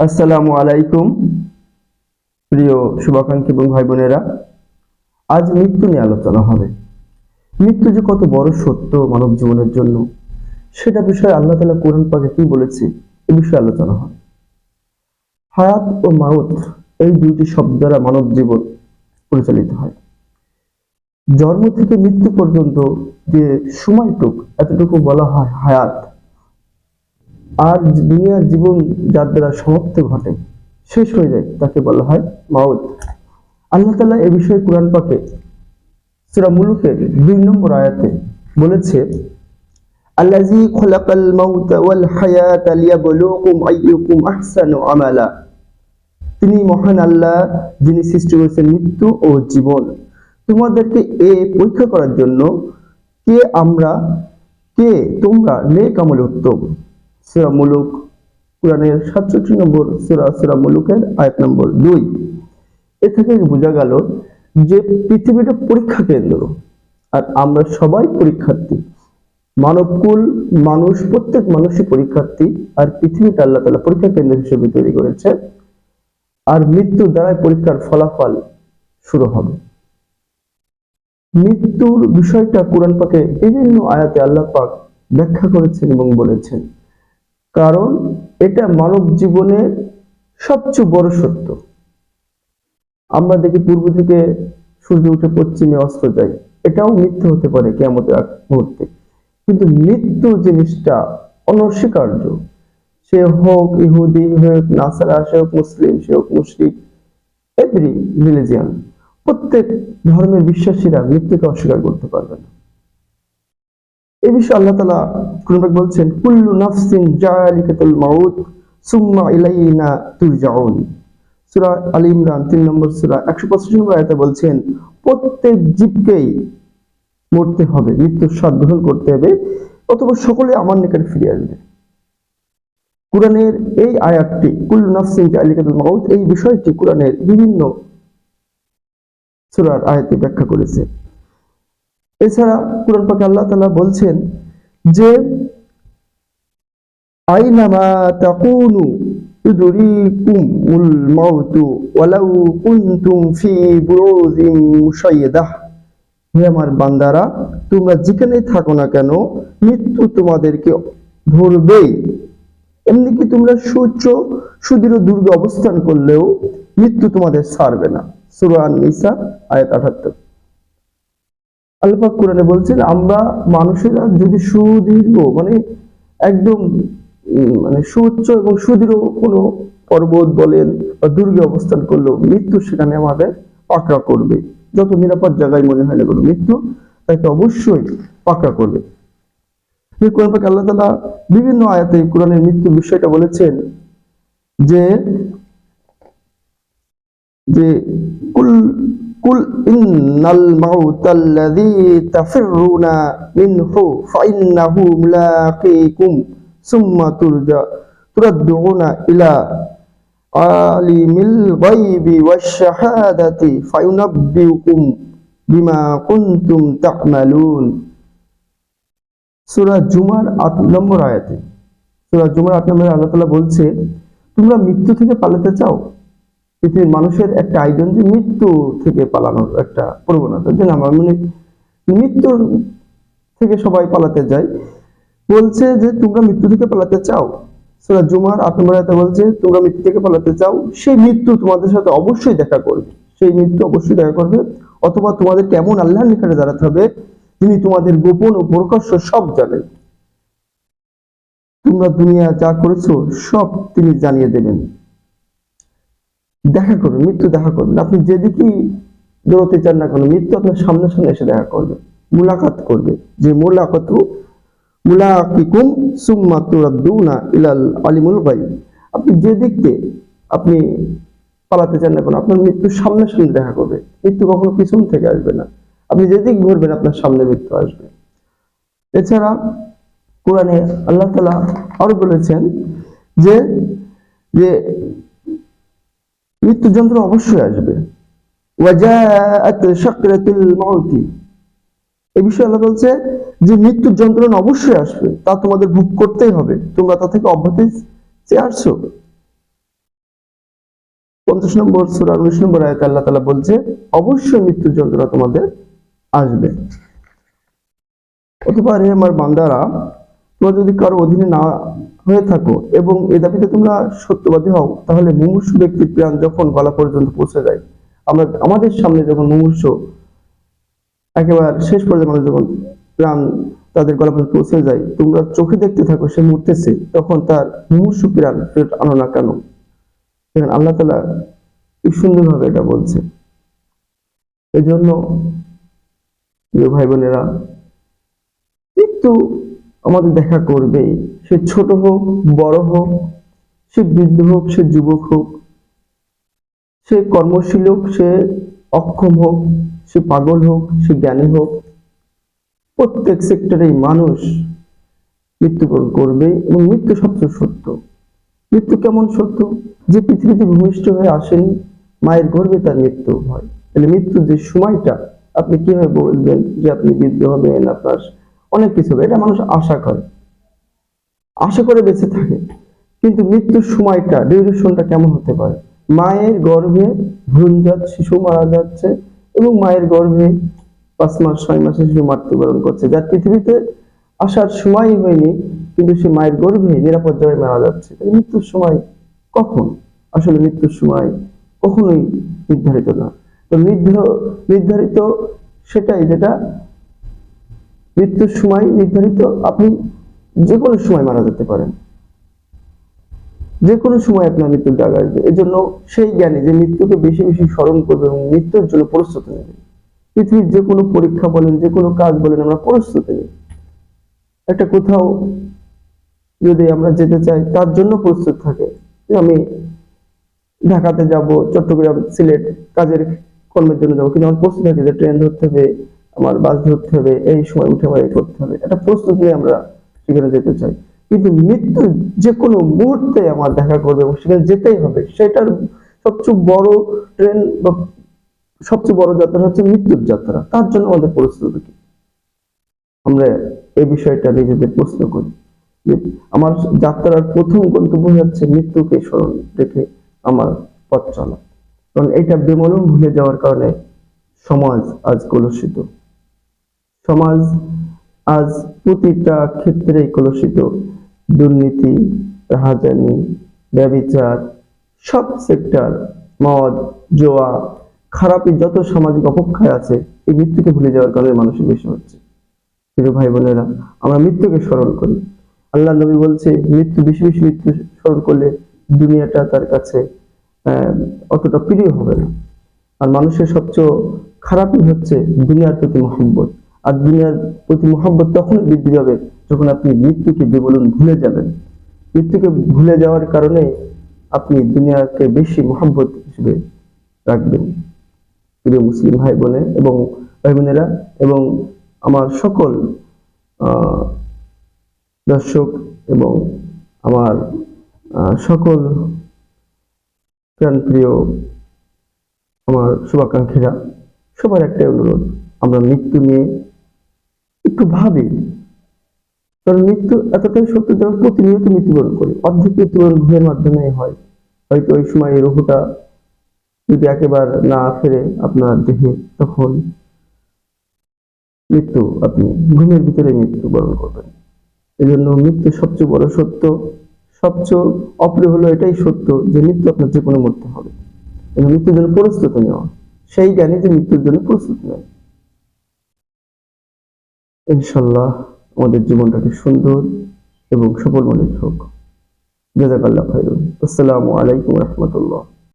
আসসালামু আলাইকুম, প্রিয় শুভাকাঙ্ক্ষী এবং ভাই বোনেরা আজ মৃত্যু নিয়ে আলোচনা হবে। মৃত্যু যে কত বড় সত্য মানব জীবনের জন্য, সেটা বিষয়ে আল্লাহ তালা কোরআন পাকে কি বলেছে, এ বিষয়ে আলোচনা হবে। হায়াত ও মাউত এই দুইটি শব্দ দ্বারা মানব জীবন পরিচালিত হয়। জন্ম থেকে মৃত্যু পর্যন্ত যে সময়টুক, এতটুকু বলা হয় হায়াত। আর দুনিয়ার জীবন যার দ্বারা সমাপ্তি ঘটে, শেষ হয়ে যায়, তাকে বলা হয় মাউত। আল্লাহ তালা এ বিষয়ে কোরআন পাকে সুরা মুলুকের দুই নম্বর আয়াতে বলেছে আল্লাজি খলাকাল মাউত ওয়াল হায়াত লিয়াবলুকুম আইয়ুকুম আহসানু আমালা। তিনি মহান আল্লাহ, যিনি সৃষ্টি করেছেন মৃত্যু ও জীবন। তোমাদেরকে এ পরীক্ষা করার জন্য কে আমরা, কে তোমরা নেক আমলে উত্তম? সুরা মুলুক, কোরআনের সাতষট্টি নম্বর সুরা সুরা মুলুকের আয়াত নম্বর দুই। এ থেকে বোঝা গেল যে পৃথিবীটা পরীক্ষা কেন্দ্র, আর আমরা সবাই পরীক্ষার্থী। মানবকুল মানুষ, প্রত্যেক মানুষই পরীক্ষার্থী, আর পৃথিবীটা আল্লাহ তালা পরীক্ষা কেন্দ্র হিসেবে তৈরি করেছে। আর মৃত্যু দ্বারাই পরীক্ষার ফলাফল শুরু হবে। মৃত্যুর বিষয়টা কোরআন পাকে বিভিন্ন আয়াতে আল্লাহ পাক ব্যাখ্যা করেছেন এবং বলেছেন। কারণ এটা মানব জীবনের সবচেয়ে বড় সত্য। আমরা দেখি পূর্ব থেকে সূর্য উঠে পশ্চিমে অস্ত যায়। এটাও মৃত্যু হতে পারে আগ মুহূর্তে। কিন্তু মৃত্যু জিনিসটা অনস্বীকার্য। সে হোক ইহুদি হোক নাসারা, সে হোক মুসলিম, সে হোক মুশরিক এভরি রিলিজিয়ান প্রত্যেক ধর্মের বিশ্বাসীরা মৃত্যুকে অস্বীকার করতে পারবে না। এ বিষয়ে আল্লাহ তালা কুরআন বলছেন, কুল্লু নাফসিন মাউত, সুম্মা ইলাইনা সূরা আলী ইমরান তিন নম্বর সূরা 185 নম্বর আয়াতে বলছেন, প্রত্যেক জীবকেই মরতে হবে, মৃত্যুর স্বাদ গ্রহণ করতে হবে, অথবা সকলে আমার নিকটে ফিরে আসবে। কোরআনের এই আয়াতটি, কুল্লু নাফসিন জালিকাতুল মাউত, এই বিষয়টি কোরআনের বিভিন্ন সুরার আয়াতে ব্যাখ্যা করেছে। এছাড়া কোরআন পাকে আল্লাহ তাআলা বলছেন যে আমার বান্দারা, তোমরা যেখানেই থাকো না কেন, মৃত্যু তোমাদেরকে ধরবেই এমনি কি তোমরা সূর্য সুদৃঢ় দুর্গে অবস্থান করলেও মৃত্যু তোমাদের ছাড়বে না। সূরা আন-নিসা, আয়াত 78 আল্লাহ কোরআনে বলছেন, আমরা মানুষেরা যদি সুদীর্ঘ মানে একদম মানে সুউচ্চ এবং সুদৃঢ় কোনো পর্বত বলেন বা দুর্গে অবস্থান করলেও মৃত্যু সেখানে আমাদের পাকড়া করবে। যত নিরাপদ জায়গায় মনে হয় না কোনো মৃত্যু তাকে অবশ্যই পাকড়া করবে। কোরআন পাকে আল্লাহ তাআলা বিভিন্ন আয়াতে কোরআনের মৃত্যুর বিষয়টা বলেছেন যে যে কুল কুল ইন্নাল মাউতাল্লাযী তাফিরুনা মিনহু ফাইন্নাহু মুলাকীকুম সুম্মা তুরজা তুরাদ্দুনা ইলা আলিমিল গায়বি ওয়াশ শাহাদাতি ফায়ুনাব্বিউকুম বিমা কুনতুম তা'মালুন সূরা জুমার 8 নম্বর আয়াতে, সূরা জুমার 8 নম্বরে আল্লাহ তাআলা বলছে, তোমরা মৃত্যু থেকে পালাতে চাও? পৃথিবীর মানুষের একটা আয়োজন যে মৃত্যু থেকে পালানোর একটা প্রবণতা। যে না মানে মৃত্যুর থেকে সবাই পালাতে যায়। বলছে যে, তোমরা মৃত্যু থেকে পালাতে চাও? সূরা জুমার আট নম্বর বলছে, তোমরা মৃত্যু থেকে পালাতে চাও, সেই মৃত্যু তোমাদের সাথে অবশ্যই দেখা করবে। সেই মৃত্যু অবশ্যই দেখা করবে। অথবা তোমাদের কেমন আল্লাহর নিকটে দাঁড়াতে হবে, যিনি তোমাদের গোপন ও প্রকাশ্য সব জানেন। তোমরা দুনিয়া যা করেছ, সব তিনি জানিয়ে দেবেন। দেখা করবেন, মৃত্যু দেখা করবেন। আপনি যেদিকেই দৌড়তে চান না কেন, মৃত্যু আপনার সামনে সামনে এসে দেখা করবে, মুলাকাত করবে। যে মুলাকাত মুলাকিকুম সুম্মা তুরাদ্দুনা ইলাল আলিমুল গায়ব। আপনি যে দিকতে আপনি পালাতে চান না কেন, আপনার মৃত্যু সামনে সামনে দেখা করবে। মৃত্যু কখনো পিছন থেকে আসবে না। আপনি যেদিক ঘুরবেন, আপনার সামনে মৃত্যু আসবে। এছাড়া কোরআনে আল্লাহ তালা আরও বলেছেন যে যে মৃত্যু যন্ত্র অবশ্যই আসবে। এই বিষয়ে আল্লাহ বলছে যে মৃত্যুর যন্ত্রণা অবশ্যই আসবে, তা তোমাদের ভোগ করতেই হবে। তোমরা তা থেকে অব্যাহতি চেয়ে আসছো পঞ্চাশ নম্বর সুরার উনিশ নম্বর আয়াতে আল্লাহ তালা বলছে, অবশ্যই মৃত্যুর যন্ত্রণা তোমাদের আসবে। অথবা আমার বান্দারা তোমরা যদি কারও অধীনে না হয়ে থাকো এবং এ দাবিতে তোমরা সত্যবাদী হও, তাহলে মুমূর্ষ ব্যক্তির প্রাণ যখন গলা পর্যন্ত পৌঁছে যায়। আমরা, আমাদের সামনে যখন মুমূর্ষ একেবারে শেষ পর্যায়ে মানুষ যখন প্রাণ তাদের গলা পর্যন্ত পৌঁছে যায়, তোমরা চোখে দেখতে থাকো সে মরতেছে তখন তার মুমূর্ষ প্রাণ ফেরত আনো না কেন? দেখেন আল্লাহ তালা কি সুন্দরভাবে এটা বলছে। এজন্য প্রিয় ভাই বোনেরা একটু আমাদের দেখা করবে। সে ছোট হোক, বড় হোক, সে বৃদ্ধ হোক, সে যুবক হোক, সে কর্মশীল হোক, সে অক্ষম হোক, সে পাগল হোক, সে জ্ঞানী হোক, প্রত্যেক সেক্টরে মানুষ মৃত্যুবরণ করবে এবং মৃত্যু সবচেয়ে সত্য। মৃত্যু কেমন সত্য? যে পৃথিবীতে ভূমিষ্ঠ হয়ে আসেনি, মায়ের গর্ভে তার মৃত্যু হয়। তাহলে মৃত্যুর যে সময়টা, আপনি কীভাবে বলবেন যে আপনি বৃদ্ধ হবেন, আপনার অনেক কিছু এটা মানুষ আশা করে। আশা করে বেঁচে থাকে। কিন্তু মৃত্যুর সময়টা, ডিউরেশনটা কেমন হতে পারে? মায়ের গর্ভে ভ্রূণজাত শিশু মারা যাচ্ছে এবং মায়ের গর্ভে পাঁচ মাস, ছয় মাসে শিশু মৃত্যুবরণ করছে যার পৃথিবীতে আসার সময়ই হয়নি, কিন্তু সে মায়ের গর্ভে নিরাপদ জায়গায় মারা যাচ্ছে। মৃত্যুর সময় কখন? আসলে মৃত্যুর সময় কখনোই নির্ধারিত না। তো নির্ধার- নির্ধারিত সেটাই যেটা মৃত্যুর সময় নির্ধারিত আপনি যে কোনো সময় মারা যেতে পারেন। যে কোনো সময় আপনার মৃত্যুর ডাক আসবে। এই জন্য সেই জ্ঞানী যে মৃত্যুকে বেশি বেশি স্মরণ করবে এবং মৃত্যুর জন্য প্রস্তুতি নেবে। পৃথিবীর যে কোনো পরীক্ষা বলেন, যে কোনো কাজ বলেন, আমরা প্রস্তুতি নিই। একটা কোথাও যদি আমরা যেতে চাই, তার জন্য প্রস্তুত থাকে আমি ঢাকাতে যাব, চট্টগ্রাম, সিলেট কাজের কর্মের জন্য যাব, কিন্তু আমার প্রস্তুত থাকে যে ট্রেন ধরতে হবে আমার বাস ধরতে হবে, এই সময় উঠে বাড়ি করতে হবে। এটা প্রস্তুত নিয়ে আমরা সেখানে যেতে চাই। কিন্তু মৃত্যু যে কোনো মুহূর্তে আমার দেখা করবে এবং সেখানে যেতেই হবে, সেটার সবচেয়ে বড় ট্রেন বা সবচেয়ে বড় যাত্রা হচ্ছে মৃত্যুর যাত্রা। তার জন্য আমাদের প্রস্তুতি কি? আমরা এই বিষয়টা নিজেদের প্রশ্ন করি আমার যাত্রার প্রথম গন্তব্য হচ্ছে মৃত্যুকে স্মরণ রেখে আমার পথ চলা। কারণ এটা বেমলম ভুলে যাওয়ার কারণে সমাজ আজ কলুষিত। সমাজ আজ প্রতিটা ক্ষেত্রেই কলুষিত। দুর্নীতি, রাহাজানি, ব্যবিচার, সব সেক্টর মদ, জোয়া খারাপি যত সামাজিক অপক্ষয় আছে, এই মৃত্যুকে ভুলে যাওয়ার কারণে মানুষের বেশি হচ্ছে। প্রিয় ভাই বোনেরা, আমরা মৃত্যুকে স্মরণ করি। আল্লাহ নবী বলছে, মৃত্যু বেশি বেশি মৃত্যু স্মরণ করলে দুনিয়াটা তার কাছে অতটা প্রিয় হবে না। আর মানুষের সবচেয়ে খারাপই হচ্ছে দুনিয়ার প্রতি মহব্বত। আর দুনিয়ার প্রতি মহব্বত তখনই বৃদ্ধি পাবে যখন আপনি মৃত্যুকে বিবরণ ভুলে যাবেন। মৃত্যুকে ভুলে যাওয়ার কারণে আপনি দুনিয়াকে বেশি মহব্বত হিসেবে রাখবেন। প্রিয় মুসলিম ভাই বোনে এবং ভাই বোনেরা এবং আমার সকল দর্শক এবং আমার সকল প্রাণপ্রিয় আমার শুভাকাঙ্ক্ষীরা, সবার একটাই অনুরোধ, আমরা মৃত্যু নিয়ে একটু ভাবি। কারণ মৃত্যু এতটাই সত্য যে আমরা প্রতিনিয়ত মৃত্যুবরণ করি। অর্ধেক মৃত্যুবরণ ঘুমের মাধ্যমে হয়। হয়তো ওই সময় রুহুটা যদি একেবারে না ফেরে আপনার দেহে, তখন মৃত্যু আপনি ঘুমের ভিতরে মৃত্যুবরণ করবেন। এই জন্য মৃত্যু সবচেয়ে বড় সত্য। সবচেয়ে অপ্রিয় হলো এটাই সত্য যে মৃত্যু আপনার যে কোনো মরতে হবে। এবং মৃত্যুর জন্য প্রস্তুতি নেওয়া। সেই জ্ঞানে যে মৃত্যুর জন্য প্রস্তুতি নেয়। ইনশাল্লাহ আমাদের জীবনটাকে সুন্দর এবং সফল মনে হোক। জাজাকাল্লাহ খাইরুন আসসালামু আলাইকুম রহমতুল্লাহ।